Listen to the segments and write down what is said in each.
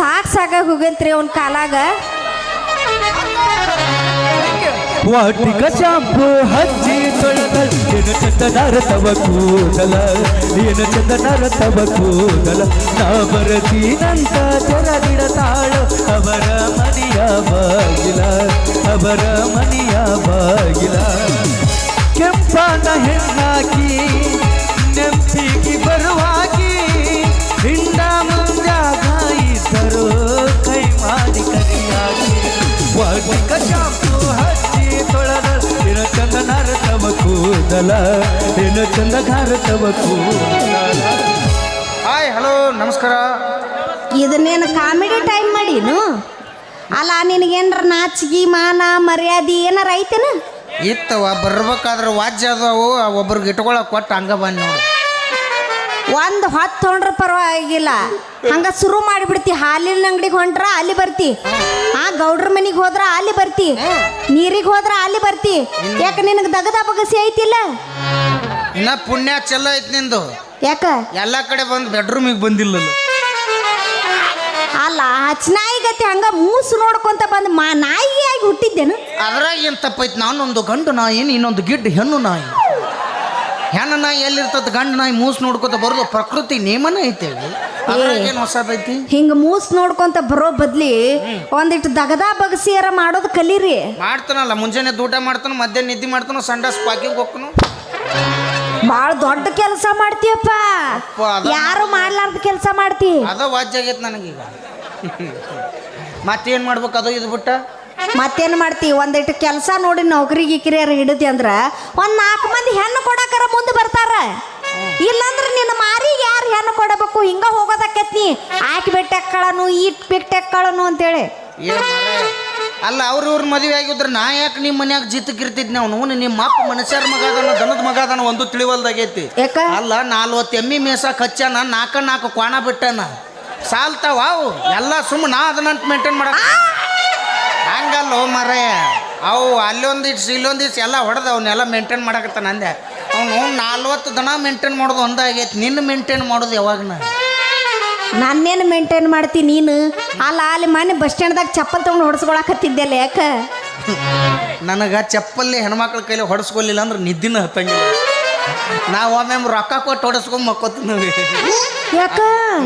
ಸಾಕ್ ಸಾಕಾಗಿ ಹೋಗಂತ್ರಿ ಅವ್ನ ಕಾಲಾಗ. ವಾಟಿಕ ಶಾಂಪು ಹಚ್ಚಿ ಏನು ಚಂದನಾರ ತವ ಕೂದಲ, ಏನು ಚಂದನಾರ ತವ ಕೂದಲ. ನಾ ಬರತೀನಂತ ತೆರದಿಡತಾಳು ಅವರ ಮನೆಯ ಬಾಗಿಲ, ಅವರ ಮನೆಯ ಬಾಗಿಲ. ಕೆಂಪಾನ ಹೆಣ್ಣಾಕಿ ಕೂದಲ ಏನು ಚಂದ ತವ ಕೂದಲ ಹಾಯ್ ಹಲೋ ನಮಸ್ಕಾರ. ಇದನ್ನೇನು ಕಾಮಿಡಿ ಟೈಮ್ ಮಾಡೀನು? ಅಲ್ಲ ನಿನಗೇನ್ರ ನಾಚಿಗೆ ಮಾನ ಮರ್ಯಾದೆ ಏನಾರ ಐತೇನ? ಇತ್ತವ ಬರ್ಬೇಕಾದ್ರೆ ವಾಜ್ಯ ಅದಾವು ಒಬ್ರಿಗೆ ಇಟ್ಕೊಳಕ್ ಕೊಟ್ಟು ಹಂಗ ಬಂದ್ ನೋಡಿ. ಒಂದು ಹೊತ್ತು ತೊಗೊಂಡ್ರೆ ಪರವಾಗಿಲ್ಲ. ಹಂಗ ಶುರು ಮಾಡಿಬಿಡ್ತಿ ಹಾಲಿನ ಅಂಗಡಿಗೆ ಹೊಂಟ್ರ ಅಲ್ಲಿ ಬರ್ತಿ. ಗೌಡ್ರ ಮನಿಗೆ ಹೋದ್ರ ಅಲ್ಲಿ ಬರ್ತಿ. ನೀರಿಗೆ ಹೋದ್ರ ಅಲ್ಲಿ ಬರ್ತಿ. ಯಾಕ ನಿನಗೆ ದಗದ ಬಗಸಿ ಐತಿಲ್ಲ? ಇನ್ನ ಪುಣ್ಯ ಚಲೋ ಐತ್ ನಿಂದು. ಯಾಕ? ಎಲ್ಲ ಕಡೆ ಬಂದು ಬೆಡ್ರೂಮಿಗೆ ಬಂದಿಲ್ಲ ಅಲ್ಲ ಹಚ್ಚನಾಯಿ ಗತಿ ಹಂಗ ಮೂಸು ನೋಡ್ಕೊಂತ ಬಂದು ಮಾ ನಾಯಿಯಾಗಿ ಹುಟ್ಟಿದ್ದೇನು? ಅದ್ರಾಗ ಏನ್ ತಪ್ಪೈತಿ? ನಾನೊಂದು ಗಂಡು ನಾಯಿ ಇನ್ನೊಂದು ಗಿಡ್ಡ ಹೆಣ್ಣು ನಾಯಿ. ಹೆಣ್ಣು ನಾಯಿ ಎಲ್ಲಿರ್ತದ ಗಂಡು ನಾಯಿ ಮೂಸ್ ನೋಡ್ಕೊತ ಬರೋದು ಪ್ರಕೃತಿ ನೇಮನ ಐತೆ ಏನು ಹೊಸದೈತಿ? ಹಿಂಗ ಮೂಸ್ ನೋಡ್ಕೊಂತ ಬರೋ ಬದ್ಲಿ ಒಂದಿಟ್ಟು ದಗದ ಬಗಸಿಯರ ಮಾಡೋದು ಕಲೀರಿ. ಮಾಡ್ತಾನಲ್ಲ ಮುಂಜಾನೆ ಊಟ ಮಾಡ್ತಾನ ಮಧ್ಯಾಹ್ನ ನಿದ್ದೆ ಮಾಡ್ತಾನ ಸಂಡಾಸ್ ಪಾಕಿಗೆ ಹೋಗ್ತಾನು. ಬಾಳ ದೊಡ್ಡ ಕೆಲಸ ಮಾಡ್ತೀಯಪ್ಪ. ಅದ- ಯಾರು ಮಾಡ್ಲಾರ್ದ ಕೆಲಸ ಮಾಡ್ತಿ? ಅದ ವಾಜ್ಯ ಆಗೈತೆ ನನಗೀಗ. ಮತ್ತೇನು ಮಾಡ್ಬೇಕು ಅದು ಇದು ಬಿಟ್ಟ? ಮತ್ತೇನ್ ಮಾಡ್ತಿ? ಒಂದಿಟ್ಟು ಕೆಲಸ ನೋಡಿ ನೌಕರಿ ಗಿಕ್ರಿಯರು ಹಿಡಿದಿ ಅಂದ್ರೆ ಒಂದು ನಾಲ್ಕು ಮಂದಿ ಹೆಣ್ಣು ಕೊಡಕರ ಮುಂದೆ ಬರ್ತಾರ. ಇಲ್ಲಾಂದ್ರೆ ನಿನ್ನ ಮಾರಿಗೆ ಯಾರು ಹೆಣ್ಣು ಕೊಡಬೇಕು? ಹಿಂಗ ಹೋಗೋದಕ್ಕತ್ನಿ. ಆಕಿ ಬೆಟ್ಟೆಕ್ಕಳನು ಈಟ್ ಬೆಟ್ಟೆಕ್ಕಳನು ಅಂತೇಳಿ? ಅಲ್ಲ ಅವ್ರ ಇವ್ರ ಮದುವೆ ಆಗಿದ್ರೆ ನಾ ಯಾಕೆ ನಿಮ್ಮ ಮನ್ಯಾಗ ಜಿತ್ತಕ್ಕಿರ್ತಿದ್ ನಾವು ನೋವು ನಿಮ್ಮ ಅಪ್ಪ ಮನುಷ್ಯರ ಮಗ ಅದಾನ ದನದ ಮಗ ಅದಾನ ಒಂದು ತಿಳಿವಲ್ದಾಗೈತಿ. ಅಲ್ಲ ನಾಲ್ವತ್ತು ಎಮ್ಮಿ ಮೇಸ ಕಚ್ಚಾನ ನಾಲ್ಕ ನಾಲ್ಕು ಕ್ವಾಣ ಬಿಟ್ಟಾನ. ಸಾಲ್ತಾವ ಅವು? ಎಲ್ಲ ಸುಮ್ಮ ನಾ ಅದನ್ನಂತ ಮೇಂಟೈನ್ ಮಾಡಕ್ ಹಂಗಲ್ಲ ಮರೆ ಅವು ಅಲ್ಲೊಂದಿಟ್ಸ್ ಇಲ್ಲೊಂದಿಟ್ಸ್ ಎಲ್ಲ ಹೊಡೆದ ಅವನ್ನೆಲ್ಲ ಮೇಂಟೈನ್ ಮಾಡಕತ್ತಾನ ಅಂದೆ ಅವನು ನಲ್ವತ್ತು ದಿನ ಮೇಂಟೈನ್ ಮಾಡೋದು ಒಂದಾಗೈತಿ. ನಿನ್ನ ಮೇಂಟೈನ್ ಮಾಡೋದು ಯಾವಾಗ ನಾನೇನು ಮೇಂಟೈನ್ ಮಾಡ್ತಿ ನೀನು? ಅಲ್ಲ ಅಲ್ಲಿ ಮನೆ ಬಸ್ ಸ್ಟ್ಯಾಂಡ್ದಾಗ ಚಪ್ಪಲ್ ತಗೊಂಡು ಹೊಡ್ಸ್ಕೊಳಕತ್ತಿದ್ದೆಲ್ಲ ಯಾಕೆ? ನನಗೆ ಚಪ್ಪಲ್ಲಿ ಹೆಣ್ಮಕ್ಳ ಕೈಲಿ ಹೊಡೆಸ್ಕೊಲಿಲ್ಲ ಅಂದ್ರೆ ನಿದ್ದಿನ ಹತ್ತಂಗಿಲ್ಲ. ನಾವು ಒಮ್ಮೆ ರೊಕ್ಕ ಕೊಟ್ಟು ಹೊಡಿಸ್ಕೊಂಡು ಮಕ್ಕೋತೀವಿ ಯಾಕ?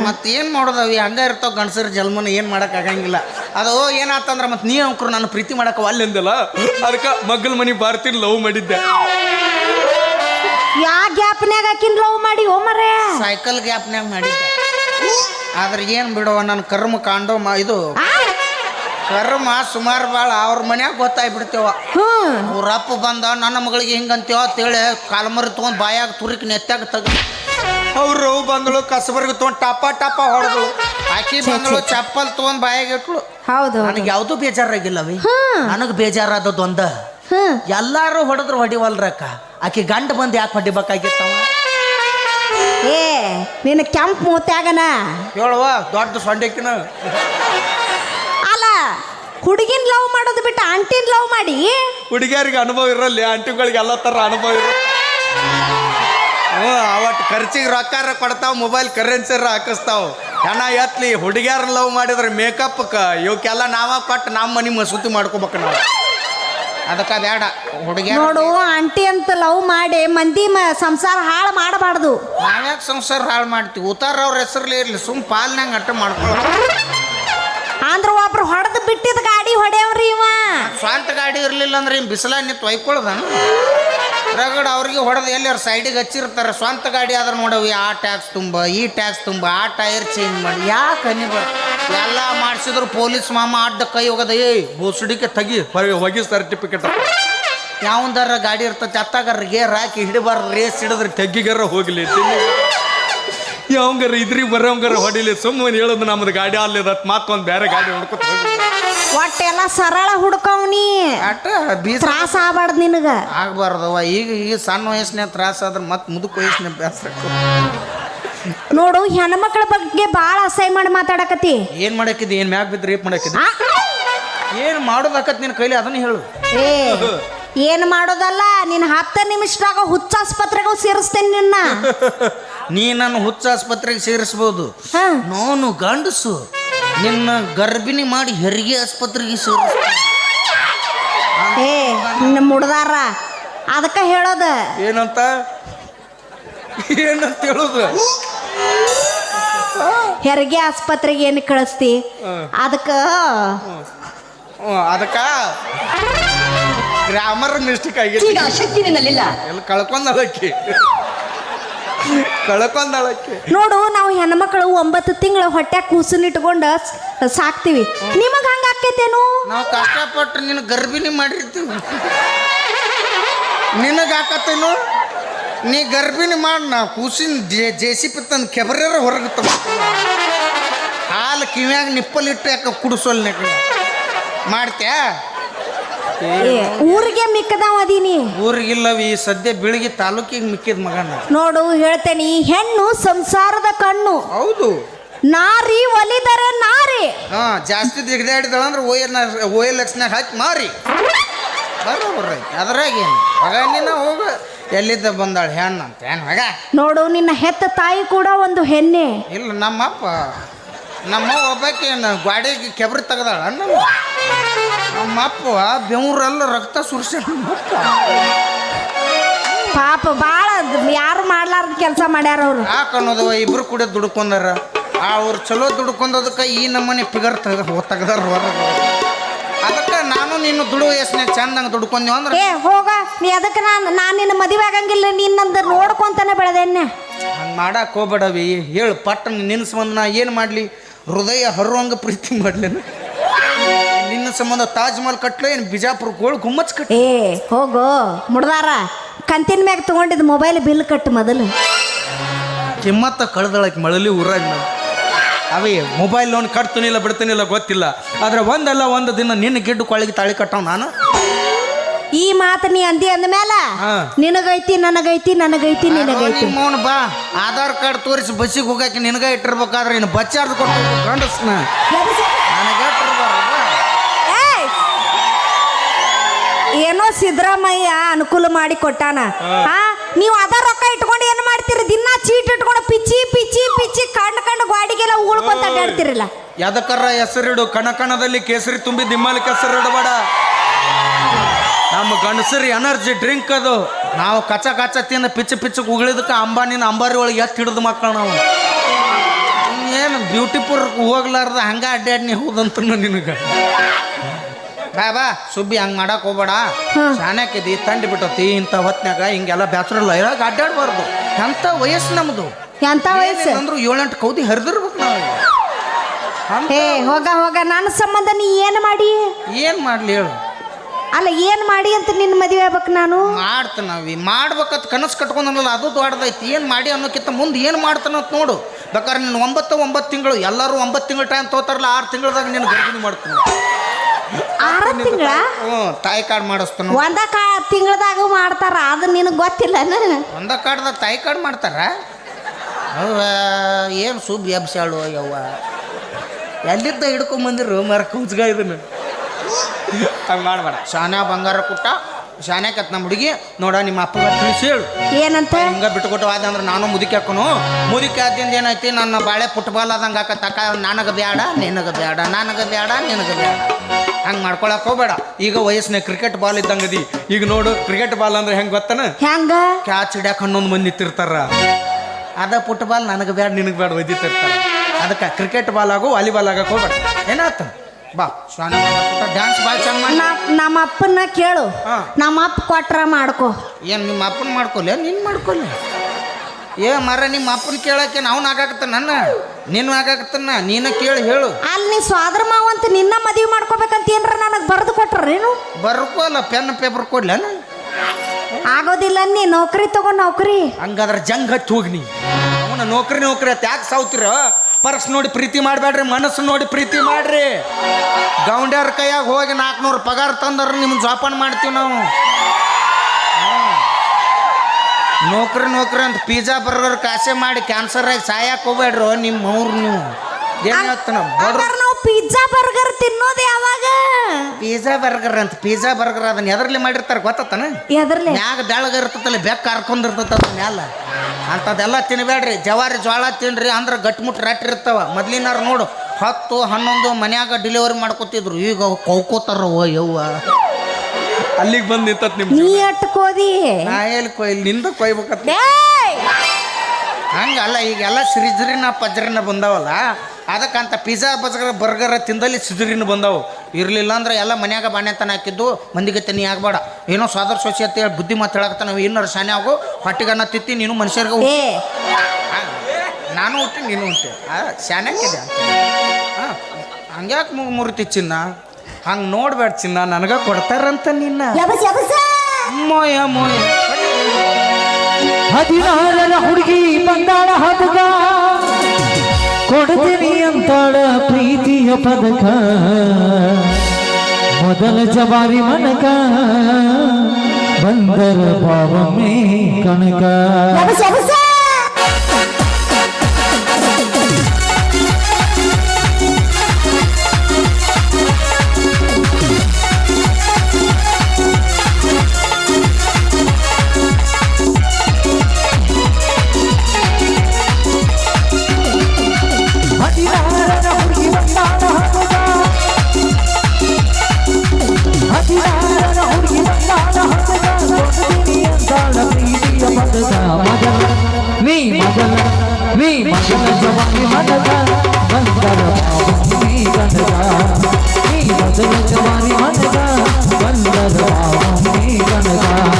ಮತ್ತೆ ಏನು ಮಾಡೋದವಿ? ಹಂಗ ಇರ್ತಾವ ಗಂಡಸರ ಜಲ್ಮನ ಏನು ಮಾಡಕ್ ಆಗಂಗಿಲ್ಲ. ಅದು ಏನಾತಂದ್ರ ಮತ್ತೆ ನೀ ಅಂಕರು ನಾನು ಪ್ರೀತಿ ಮಾಡಕ್ಕೆ ಅಲ್ಲಿಂದಲ್ಲ ಅದಕ್ಕೆ ಮಗ್ಗಲ ಮನೆ ಬರ್ತೀನಿ ಲವ್ ಮಾಡಿದ್ದೆ. ಯಾ ಗ್ಯಾಪ್ನ್ಯಾಗ ಹಾಕಿನ್ ಲವ್ ಮಾಡಿ ಓ ಮರೇ? ಸೈಕಲ್ ಗ್ಯಾಪ್ನ್ಯಾಗ ಮಾಡಿದ್ದೆ. ಆದ್ರೆ ಏನು ಬಿಡುವ? ನನ್ನ ಕರ್ಮ ಕಾಂಡೋ ಮಾ ಇದು ಕರ್ಮ ಸುಮಾರು ಭಾಳ ಅವ್ರ ಮನ್ಯಾಗ ಗೊತ್ತಾಗ್ಬಿಡ್ತೇವ. ಹ್ಮ್ ಅವ್ರ ಅಪ್ಪ ಬಂದ ನನ್ನ ಮಗಳಿಗೆ ಹಿಂಗಂತೇವ? ಅಂತೇಳಿ ಕಾಲ್ಮರಿ ತೊಗೊಂಡು ಬಾಯಾಗ ತುರಿಕ್ ನೆತ್ತಾಗ ತಗ ಅವ್ರು ಬಂದಳು ಕಸಬರ್ಗ ತೊಗೊಂಡು ಟಪ ಟಪ ಹೊಡೆದು ಆಕಿ ಬಂದಳು ಚಪ್ಪಲ್ ತೊಗೊಂಡು ಬಾಯಾಗ ಇಟ್ಳು. ಹೌದು ನನಗೆ ಯಾವುದು ಬೇಜಾರಾಗಿಲ್ಲವಿ. ಹ್ಮ್. ನನಗೆ ಬೇಜಾರಾದದ್ದು ಒಂದ. ಹ್ಮ್ ಎಲ್ಲಾರು ಹೊಡೆದ್ರು ಹೊಡಿವಲ್ರಕ್ಕ ಆಕಿ ಗಂಡ ಬಂದು ಯಾಕೆ ಹೊಡಿಬೇಕಾಗಿತ್ತವ? ಏ ನಿನ್ನ ಕೆಂಪು ಮೂತ್ಯಾಗನ? ಹೇಳುವ ದೊಡ್ಡ ಅಲ್ಲ ಹುಡುಗಿನ ಲವ್ ಮಾಡೋದು ಬಿಟ್ಟು ಆಂಟಿನ ಲವ್ ಮಾಡಿ? ಹುಡುಗಿಯರಿಗೆ ಅನುಭವ ಇರಲ್ಲ ಆಂಟಿಗಳಿಗೆ ಎಲ್ಲ ಥರ ಅನುಭವ ಇರ. ಹ್ಞೂ ಅವತ್ತು ಖರ್ಚಿಗೆ ರೊಕ್ಕಾರ ಕೊಡ್ತಾವ ಮೊಬೈಲ್ ಕರೆನ್ಸಿರ ಹಾಕಿಸ್ತಾವ. ಹೆಣ ಎತ್ಲಿ ಹುಡುಗಿಯರ ಲವ್ ಮಾಡಿದ್ರೆ ಮೇಕಪ್ಕ ಇವಕ್ಕೆಲ್ಲ ನಾವ ಕೊಟ್ಟು ನಮ್ಮ ಮನೆ ಮಸೂತಿ ಮಾಡ್ಕೋಬೇಕು ನಾವು. ಅದಕ್ಕೆ ಬೇಡ. ಹುಡುಗಿ ನೋಡು ಆಂಟಿ ಅಂತ ಲವ್ ಮಾಡಿ ಮಂದಿ ಮ ಸಂಸಾರ ಹಾಳು ಮಾಡಬಾರ್ದು. ನಾವ್ಯಾಕೆ ಸಂಸಾರ ಹಾಳು ಮಾಡ್ತೀವಿ? ಉತ್ತಾರ ಅವ್ರ ಹೆಸರಲ್ಲಿ ಇರಲಿ ಸುಮ್ ಪಾಲ್ನಂಗೆ ಅಟ್ಟ ಮಾಡ್ಕೊಳ್ಳೋ ಅಂದ್ರ ಒಬ್ರು ಹೊಡೆದು ಬಿಟ್ಟಿದ ಗಾಡಿ ಹೊಡೆಯವ್ರಿ ಇವ. ಸ್ವಂತ ಗಾಡಿ ಇರಲಿಲ್ಲ ಅಂದ್ರೆ ಇನ್ನು ಬಿಸಿಲ ನಿಂತು ರಗಡ ಅವ್ರಿಗೆ ಹೊಡೆದು ಎಲ್ಲಿ ಅವ್ರ ಸೈಡಿಗೆ ಹಚ್ಚಿರ್ತಾರೆ. ಸ್ವಂತ ಗಾಡಿ ಆದ್ರೆ ನೋಡವಿ ಆ ಟ್ಯಾಕ್ಸ್ ತುಂಬ, ಈ ಟ್ಯಾಕ್ಸ್ ತುಂಬ, ಆ ಟೈರ್ ಚೇಂಜ್ ಮಾಡಿ. ಯಾಕೆ ಅನಿಬ ಎಲ್ಲ ಮಾಡಿಸಿದ್ರು ಪೊಲೀಸ್ ಮಾಮ ಅಡ್ಡ ಕೈ ಹೋಗದ. ಏ ಬೋಸುಡಿಕೆ ತಗಿ ಹೊಗಿ ಹೋಗಿ ಸರ್ಟಿಫಿಕೇಟ್ ಯಾವಂದಾರ ಗಾಡಿ ಇರ್ತೈತೆ ಅತ್ತಾಗಾರ ಗೇರ್ ಹಾಕಿ ಹಿಡಬಾರ್ದು ರೇಸ್ ಹಿಡಿದ್ರೆ ತೆಗ್ಗಿಗಾರ ಹೋಗ್ಲಿ ಯಾವಂಗಾರ ಇದ್ರಿ ಬರೋಂಗಾರ ಹೊಡಿಲಿ. ಸುಮ್ಮನೆ ಹೇಳೋದು ನಮ್ದು ಗಾಡಿ ಅಲ್ಲಿದತ್ ಮತ್ತೊಂದು ಬೇರೆ ಗಾಡಿ ಹುಡುಕೋ ಒಟ್ಟ ಎಲ್ಲ ಸರಳ ಹುಡ್ಕವ್ನಿ ಅಟ್ಟ ಬೀಸ ತ್ರಾಸ ಆಗ್ಬಾರ್ದು ನಿನಗ. ಆಗ್ಬಾರ್ದವ ಈಗ ಈಗ ಸಣ್ಣ ವಯಸ್ಸಿನ ತ್ರಾಸ ಆದ್ರೆ ಮತ್ತೆ ಮುದುಕ ವಯಸ್ಸಿನ ನೋಡು ನೋಡು ಹೆಣ್ಮಕ್ಳ ಬಗ್ಗೆ ಭಾಳ ಅಸಹ್ಯ ಮಾಡಿ ಮಾತಾಡಕತ್ತಿ. ಏನ್ ಮಾಡಕಿದ್ ಏನ್ ಮ್ಯಾಗ ಬಿದ್ರಿ ಏನ್ ಮಾಡಕಿದ್ ಆ? ಏನ್ ಮಾಡೋದಾಕತ್ ನಿನ್ ಕೈಲಿ? ಅದನ್ನ ಹೇಳು. ಏನ್ ಏನು ಮಾಡೋದಲ್ಲ? ನಿನ್ನ ಹತ್ತು ನಿಮಿಷದಾಗ ಹುಚ್ಚಾಸ್ಪತ್ರೆಗೂ ಸೇರಿಸ್ತೇನೆ ನಿನ್ನ. ನೀ ನನ್ನ ಹುಚ್ಚ ಆಸ್ಪತ್ರೆಗೆ ಸೇರಿಸ್ಬೋದು. ಹಾ. ನೋನು ಗಂಡಸು. ನಿನ್ನ ಗರ್ಭಿಣಿ ಮಾಡಿ ಹೆರಿಗೆ ಆಸ್ಪತ್ರೆಗೆ ಸೇರಿಸ್ತೀನಿ ಏ ನಿಮ್ಮ ಮುಡ್ದಾರ ಅದಕ್ಕೆ ಹೇಳೋದ. ಏನಂತ? ಏನಂತ ಹೇಳುದು? ಹೆರಿಗೆ ಆಸ್ಪತ್ರೆಗೆ ಏನು ಕಳಿಸ್ತಿ? ಅದಕ್ಕೆ. ಅದಕ್ಕ? ಗ್ರಾಮರ್ ಮಿಸ್ಟೇಕ್ ಆಗಿದೆ ಈಗ ಆ ಶಕ್ತಿ ನಿನ್ನಲ್ಲಿಲ್ಲ. ಎಲ್ಲ ಕಳ್ಕೊಂಡಳಕ್ಕಿ ಕಳ್ಕೊಂಡಳಕ್ಕಿ. ನೋಡು ನಾವು ಹೆಣ್ಮಕ್ಳು ಒಂಬತ್ತು ತಿಂಗಳ ಹೊಟ್ಟೆ ಕೂಸನಿಟ್ಕೊಂಡು ಸಾಕ್ತಿವಿ. ನಿಮಗೆ ಹಂಗ ಆಕೈತೇನು? ನಾವು ಕಷ್ಟಪಟ್ಟು ನಿನ್ನ ಗರ್ಭಿಣಿ ಮಾಡಿರ್ತೀವಿ. ನಿನಗೆ ಹಾಕತ್ತೇನು ನೀ ಗರ್ಭಿಣಿ ಮಾಡಿ ನಾ ಕೂಸಿನ ಜೆ ಸಿ ಪಿ ತಂದು ಕೆಬರ್ಯಾರ ಹೊರಗೆ ಹಾಲು ಕಿವ್ಯಾಗ ನಿಪ್ಪಲಿಟ್ಟು ಯಾಕೆ ಕುಡಿಸೋಲ್ ಮಾಡ್ತ್ಯಾ? ಊರಿಗೆ ಮಿಕ್ಕದವ ಅದೀನಿ. ಊರಿಗಿಲ್ಲವಿ ಸದ್ಯ ಬೆಳಿಗ್ಗೆ ತಾಲೂಕಿಗೆ ಮಿಕ್ಕಿದ ಮಗನ. ನೋಡು ಹೇಳ್ತೇನಿ ಹೆಣ್ಣು ಸಂಸಾರದ ಕಣ್ಣು. ಹೌದು. ನಾರಿ ಒಲಿದರೆ ನಾರಿ. ಹಾ ಜಾಸ್ತಿ ದಿಗದಾಡಿದಳ ಅಂದ್ರೆ ಓಯಲ್ ಲಕ್ಷನಾಗ ಹಾಕಿ ಮಾರಿ. ಬರೋಬ್ರಿ ಅದ್ರಾಗ ಏನು? ಮಗ ನೀನು ಹೋಗ. ಎಲ್ಲಿದ್ದ ಬಂದಾಳ ಹೆಣ್ಣು ಅಂತ ಏನು ಮಗ? ನೋಡು ನಿನ್ನ ಹೆತ್ತ ತಾಯಿ ಕೂಡ ಒಂದು ಹೆಣ್ಣೆ. ಇಲ್ಲ ನಮ್ಮಪ್ಪ. ನಮ್ಮ ಒಬ್ಬಕ್ಕೆ ಗಾಡಿಗೆ ಕೆಬ್ರಿ ತೆಗ್ದಾಳ? ನಮ್ಮ ನಮ್ಮಪ್ಪ ಬೆವ್ರಲ್ಲ ರಕ್ತ ಸುರಿಸ ಪಾಪ ಭಾಳ ಯಾರು ಮಾಡ್ಲಾರ್ದ ಕೆಲಸ ಮಾಡ್ಯಾರ ಅವರು. ಯಾಕೆ ಅನ್ನೋದು ಇಬ್ರು ಕೂಡ ದುಡ್ಕೊಂಡಾರ? ಅವ್ರು ಚಲೋ ದುಡ್ಕೊಂಡದಕ್ಕೆ ಈ ನಮ್ಮನೆ ಫಿಗರ್ ತೆಗ್ದ ತೆಗ್ದಾರ ಹೊರಗೆ. ಅದಕ್ಕೆ ನಾನು ನಿನ್ನ ದುಡು ಎಷ್ಟನೇ ಚಂದಂಗೆ ದುಡ್ಕೊಂಡೀವಿ ಅಂದ್ರೆ ಏ ಹೋಗ. ನೀ ಅದಕ್ಕೆ ನಾನು ನಾನು ನಿನ್ನ ಮದುವೆ ಆಗಂಗಿಲ್ಲ ನಿನ್ನಂದ ನೋಡ್ಕೊಂತಾನೆ ಬೆಳೆದೇನೆ ಹಂಗೆ ಮಾಡಕ್ಕೆ ಹೋಗ್ಬೇಡವಿ. ಹೇಳು ಪಟ್ಟ ನಿನ್ಸ್ ನಾ ಏನು ಮಾಡಲಿ? ಹೃದಯ ಹರುವಂಗ ಪ್ರೀತಿ ಮಾಡ್ಲೇನು? ನಿನ್ನ ಸಂಬಂಧ ತಾಜ್ ಮಹಲ್ ಕಟ್ಲೆ ಏನು ಬಿಜಾಪುರ ಗೋಳ್ ಗುಮ್ಮಚ್ ಕಟ್ ಏ ಹೋಗೋ. ಮುಡ್ದಾರ ಕಂತಿನ ಮ್ಯಾಗ ತಗೊಂಡಿದ್ ಮೊಬೈಲ್ ಬಿಲ್ ಕಟ್ಟು ಮೊದಲು. ಕಿಮ್ಮತ್ತ ಕಳ್ದಳಕ್ ಮಳಲಿ ಊರಾಗ ನಾವು ಅವೇ ಮೊಬೈಲ್ ಲೋನ್ ಕಟ್ತೀನಿಲ್ಲ ಬಿಡ್ತೀನಿಲ್ಲ ಗೊತ್ತಿಲ್ಲ. ಆದ್ರೆ ಒಂದಲ್ಲ ಒಂದು ದಿನ ನಿನ್ನ ಗಿಡ್ಡು ಕೊಳಗಿ ತಾಳಿ ಕಟ್ಟವ್ ನಾನು. ಈ ಮಾತು ನೀ ಅಂದಿ ಅಂದ ಹಾ. ನಿನಗೈತಿ ನನಗೈತಿ ನನಗೈತಿ ನಿನಗೈತಿ. ಮೌನ ಬಾ. ಆಧಾರ್ ಕಾರ್ಡ್ ತೋರಿಸಿ ಬಸ್ಸಿಗೆ ಹೋಗಕ್ಕೆ ನಿನಗ ಇಟ್ಟಿರ್ಬೇಕಾದ್ರೆ ಇನ್ನು ಬಚ್ಚಾರ್ದು ಕೊಟ್ಟು ಗಂಡಸ್ನ. ನನಗೆ ಇಟ್ಟಿರ್ಬಾರ್ದು. ಏಯ್! ಏನೋ ಸಿದ್ದರಾಮಯ್ಯ ಅನುಕೂಲ ಮಾಡಿ ಕೊಟ್ಟಾನ. ಹಾ. ನೀವು ಆಧಾರ್ ರೊಕ್ಕ ಇಟ್ಕೊಂಡು ಏನು ಮಾಡ್ತೀರಿ? ದಿನ ಚೀಟ್ ಇಟ್ಕೊಂಡು ಪಿಚ್ಚಿ ಪಿಚ್ಚಿ ಪಿಚ್ಚಿ ಕಂಡು ಕಂಡು ಗಾಡಿಗೆಲ್ಲ ಉಳ್ಕೊಂತ ಅಡ್ಡಾಡ್ತಿರಲ್ಲ. ಎದಕ್ಕರ ಹೆಸರಿಡು? ಕಣಕಣದಲ್ಲಿ ಕೇಸರಿ ತುಂಬಿ ದಿಮ್ಮಲಿ ಕೆಸರು ಇಡಬೇಡ ನಮ್ಮ ಗಂಡಸರಿ ಎನರ್ಜಿ ಡ್ರಿಂಕ್ ಅದು. ನಾವು ಕಚ್ಚ ಕಚ್ಚ ತಿಂದ ಪಿಚ್ಚ ಪಿಚ್ಚ ಉಗುಳಿದಕ್ಕೆ ಅಂಬಾನಿನ ಅಂಬಾರಿ ಒಳಗೆ ಎತ್ತು ಹಿಡಿದು ಮಕ್ಕಳು ನಾವು. ಏನು ಬ್ಯೂಟಿಫುಲ್ ಹೋಗ್ಲಾರ್ದ ಹಂಗ ಅಡ್ಡಾಡಿ ನೀ ಹೋದಂತ ನಿನಗೆ. ಬಾ ಬಾ ಸುಬ್ಬಿ ಹಂಗೆ ಮಾಡಕ್ಕೆ ಹೋಗ್ಬೇಡ. ಶಾನ್ಯಾಕಿದಿ ತಂಡಿ ಬಿಟ್ಟತಿ ಇಂಥ ಹೊತ್ನ್ಯಾಗ ಹಿಂಗೆಲ್ಲ ಬ್ಯಾಚುರಲ್ ಇರಾಗ ಅಡ್ಡಾಡ್ಬಾರ್ದು. ಎಂಥ ವಯಸ್ಸು ನಮ್ಮದು ಎಂಥ ವಯಸ್ಸು? ಅಂದ್ರು ಏಳೆಂಟು ಕೌದಿ ಹರಿದಿರ್ಬೇಕು ನಾವು. ಏ ಹೋಗ ಹೋಗ ನನ್ನ ಸಂಬಂಧ ನೀ ಏನು ಮಾಡಿ? ಏನು ಮಾಡ್ಲಿ ಹೇಳು. ಅಲ್ಲ ಏನು ಮಾಡಿ ಅಂತ ನಿನ್ನ ಮದುವೆ ಆಗ್ಬೇಕು ನಾನು? ಮಾಡ್ತನವಿ ಮಾಡ್ಬೇಕತ್ ಕನಸು ಕಟ್ಕೊಂಡಲ್ಲ ಅದು ದೊಡ್ಡದೈತಿ ಏನು ಮಾಡಿ ಅನ್ನೋಕ್ಕಿಂತ ಮುಂದೆ ಏನು ಮಾಡ್ತಾನಂತ ನೋಡು. ಬೇಕಾದ್ರೆ ನೀನು ಒಂಬತ್ತು ಒಂಬತ್ತು ತಿಂಗಳು ಎಲ್ಲರೂ ಒಂಬತ್ತು ತಿಂಗಳು ಟೈಮ್ ತಗೋತಾರಲ್ಲ ಆರು ತಿಂಗಳದಾಗ ನೀನು ಗರ್ಭಿಣಿ ಮಾಡ್ತೀನಿ. ಆರು ತಿಂಗಳ ಹ್ಞೂ ತಾಯಿ ಕಾರ್ಡ್ ಮಾಡಿಸ್ತಾನ. ಒಂದ ಕಾ ತಿಂಗಳದಾಗ ಮಾಡ್ತಾರ ಅದು ನಿನಗೆ ಗೊತ್ತಿಲ್ಲ ಒಂದ ಕಾರ್ಡ್ದಾಗ ತಾಯಿ ಕಾರ್ಡ್ ಮಾಡ್ತಾರ? ಅವ್ವ ಏನು ಸುಬ್ ಎಬ್ಸಾಳು ಯವ್ವ. ಎಲ್ಲಿದ್ದ ಹಿಡ್ಕೊಂಬಂದಿರು ಮರ ಕುಂಚ್ಗ ಇದನ್ನು? ಹಂಗೆ ಮಾಡಬೇಡ. ಶಾನೆ ಬಂಗಾರ ಕುಟ್ಟ ಶಾನ್ಯಾಕತ್ ನಮ್ಮ ಹುಡುಗಿ ನೋಡ ನಿಮ್ಮ ಅಪ್ಪಗ ತಿಳಿಸಿ ಹೇಳು. ಏನಂತ? ಹಿಂಗ ಬಿಟ್ಕೊಟ್ಟು ಆದ ಅಂದ್ರೆ ನಾನು ಮುದುಕಿ ಹಾಕೋನು ಮುದುಕಿ ಆದ್ದಿಂದ ಏನೈತಿ ನನ್ನ ಬಾಳೆ ಫುಟ್ಬಾಲ್ ಆದಂಗೆ ಹಾಕತ್ತಕ್ಕ ನನಗೆ ಬೇಡ ನಿನಗೆ ಬೇಡ ನನಗೆ ಬೇಡ ನಿನಗೆ ಬೇಡ ಹಂಗೆ ಮಾಡ್ಕೊಳಕ್ ಹೋಗ್ಬೇಡ. ಈಗ ವಯಸ್ಸಿನ ಕ್ರಿಕೆಟ್ ಬಾಲ್ ಇದ್ದಂಗೆ ಅದಿ ಈಗ ನೋಡು ಕ್ರಿಕೆಟ್ ಬಾಲ್ ಅಂದ್ರೆ ಹೆಂಗೆ ಗೊತ್ತನ? ಹೆಂಗ? ಕ್ಯಾಚ್ ಹಿಡ್ಯಾಕ ಹನ್ನೊಂದು ಮಂದಿ ನಿಂತಿರ್ತಾರ ಅದ ಫುಟ್ಬಾಲ್ ನನಗೆ ಬೇಡ ನಿನಗೆ ಬೇಡ ಒದ್ದಿತ್ತಿರ್ತಾರ ಅದಕ್ಕೆ ಕ್ರಿಕೆಟ್ ಬಾಲ್ ಆಗು ವಾಲಿಬಾಲ್ ಆಗಕ್ಕೆ ಹೋಗ್ಬೇಡ. ಏನಾಯ್ತು ಬಾ ಸ್ವಾಮಿ ಡ್ಯಾನ್ಸ್ ಭಾಳ ಚಂದ ಮಾಡಿ. ನಮ್ಮ ಅಪ್ಪನ ಕೇಳು. ಹಾ. ನಮ್ಮ ಅಪ್ಪ ಕೊಟ್ರ ಮಾಡ್ಕೋ. ಏನು ನಿಮ್ಮ ಅಪ್ಪನ ಮಾಡ್ಕೊಲ್ಲ ನಿನ್ ಮಾಡ್ಕೊಲ್ಲ ಏ ಮರ ನಿಮ್ಮ ಅಪ್ಪನ ಕೇಳಕ್ಕೆ ಅವ್ನು ಆಗಾಕತ್ತ ನನ್ನ? ನೀನು ಆಗಾಕತ್ತನ್ನ ನೀನ ಕೇಳಿ ಹೇಳು. ಅಲ್ಲಿ ನೀ ಸ್ವಾದ್ರ ಮಾವ ಅಂತ ನಿನ್ನ ಮದುವೆ ಮಾಡ್ಕೋಬೇಕಂತ ಏನ್ರ ನನಗೆ ಬರೆದು ಕೊಟ್ರೇನು ಬರ್ಕೋಲ್ಲ ಪೆನ್ ಪೇಪರ್ ಕೊಡ್ಲ ಆಗೋದಿಲ್ಲ ನೀ ನೌಕರಿ ತಗೋ ನೌಕರಿ. ಹಂಗಾದ್ರೆ ಜಂಗ್ ಹಚ್ಚಿ ಹೋಗಿ ನೀ. ಅವನ ನೌಕರಿ ನೌಕರಿ ಅಂತ ಯಾಕೆ ಸಾವ್ತಿರ? ಪರ್ಸ್ ನೋಡಿ ಪ್ರೀತಿ ಮಾಡಬೇಡ್ರಿ, ಮನಸ್ಸು ನೋಡಿ ಪ್ರೀತಿ ಮಾಡ್ರಿ. ಗೌಂಡ್ಯಾರ ಕೈಯಾಗ ಹೋಗಿ ನಾಲ್ಕುನೂರು ಪಗಾರ ತಂದ್ರೆ ನಿಮ್ಗೆ ಜೋಪಾನ ಮಾಡ್ತೀವಿ ನಾವು. ನೌಕರಿ ನೌಕರಿ ಅಂತ ಪಿಜ್ಜಾ, ಬರ್ಗರ್ ಕಾಸೆ ಮಾಡಿ ಕ್ಯಾನ್ಸರ್ ಆಗಿ ಸಾಯಕ್ಕೆ ಹೋಗ್ಬೇಡ್ರು ನಿಮ್ಮ ಅವ್ರು ನೀವು ಏನು ಹೇಳ್ತಾನ ನಾವು ಪಿಜ್ಜಾ, ಬರ್ಗರ್ ತಿನ್ನೋದು ಯಾವಾಗ? ಪಿಜ್ಜಾ ಬರ್ಗರ್ ಅಂತ ಪಿಜ್ಜಾ ಬರ್ಗರ್ ಅದನ್ನ ಎದರ್ಲಿ ಮಾಡಿರ್ತಾರೆ ಗೊತ್ತಾನ ಎದರ್ಲೆ ಮ್ಯಾಗ ಬೆಳಗ ಇರ್ತತಲ್ಲ ಬೆಕ್ಕ ಹರ್ಕೊಂಡಿರ್ತದ ಅದ್ರ ಮ್ಯಾಲ. ಅಂಥದ್ದೆಲ್ಲ ತಿನ್ಬೇಡ್ರಿ ಜವಾರಿ ಜೋಳ ತಿನ್ರಿ ಅಂದ್ರೆ ಗಟ್ಮುಟ್ ರಟ್ ಇರ್ತಾವ. ಮೊದ್ಲಿನಾರು ನೋಡು ಹತ್ತು ಹನ್ನೊಂದು ಮನ್ಯಾಗ ಡೆಲಿವರಿ ಮಾಡ್ಕೊತಿದ್ರು. ಈಗ ಕೌಕೋತಾರವ್ವ ಯವ್ವ. ಅಲ್ಲಿಗೆ ಬಂದು ನಿಂತತ್ ನಿಮ್ ನೀ ಅಟ್ಕೋದಿ ನಾ ಎಲ್ಲಿ ಕೊಯ್ಲಿ? ನಿಂದ ಕೊಯ್ಬೇಕತ್ತ! ಹಂಗಲ್ಲ ಈಗೆಲ್ಲ ಸಿರಿಜ್ರಿನ ಪಜರಿನ ಬಂದಾವಲ್ಲ ಅದಕ್ಕಂತ ಪಿಜ್ಜಾ ಬಜ್ಗರ್ ಬರ್ಗರ್ ತಿಂದಲ್ಲಿ ಸಿಜರಿನ ಬಂದಾವು. ಇರಲಿಲ್ಲ ಅಂದ್ರೆ ಎಲ್ಲ ಮನ್ಯಾಗ ಬಾಣ್ಯತನ ಹಾಕಿದ್ದು ಮಂದಿಗೆ ತನಿ ಆಗಬೇಡ. ಏನೋ ಸಾದರ ಸೊಸಿ ಅಂತ ಹೇಳಿ ಬುದ್ಧಿ ಮಾತು ಹೇಳಕತ್ತ ನಾವು ಇನ್ನೊರು ಶಾನೆ ಆಗು ಹೊಟ್ಟಿಗನ್ನ ತಿತ್ತಿ ನೀನು ಮನುಷ್ಯರಿಗೆ ಹುಟ್ಟಿ. ನಾನು ಹುಟ್ಟಿ ನೀನು ಹುಟ್ಟಿ. ಶಾನ್ಯಾಕಿದೆ ಹಾಕಿದೆ ಹಾಂ ಹಂಗ್ಯಾಕೆ ಮುಗು ಮುರಿತಿ ಚಿನ್ನ? ಹಂಗೆ ನೋಡ್ಬೇಡ ಚಿನ್ನ ನನಗೆ ಕೊಡ್ತಾರಂತ ನಿನ್ನ. ಯಬಸ್ ಯಬಸ ಮೋಯ ಮೋಯ. ಹದಿನಾರರ ಹುಡುಗಿ ಬಂದಾಳ ಹದಗ ಕೊಡ್ತೀನಿ ಅಂತಾಳ ಪ್ರೀತಿಯ ಪದಕ. ಮೊದಲ ಜವಾರಿ ಮನಕ ಬಂದರ ಭಾವಮೇ ಕನಕ. ನೀ ಮೊದಲ ನೀ ಮೊದಲ ಜವಾನಿ ಬಂದರ ಭಾವಮೇ ಕನಕ ನೀ ಮೊದಲ ಜವಾನಿ ಮನಕ ಬಂದರ ಭಾವಮೇ ಕನಕ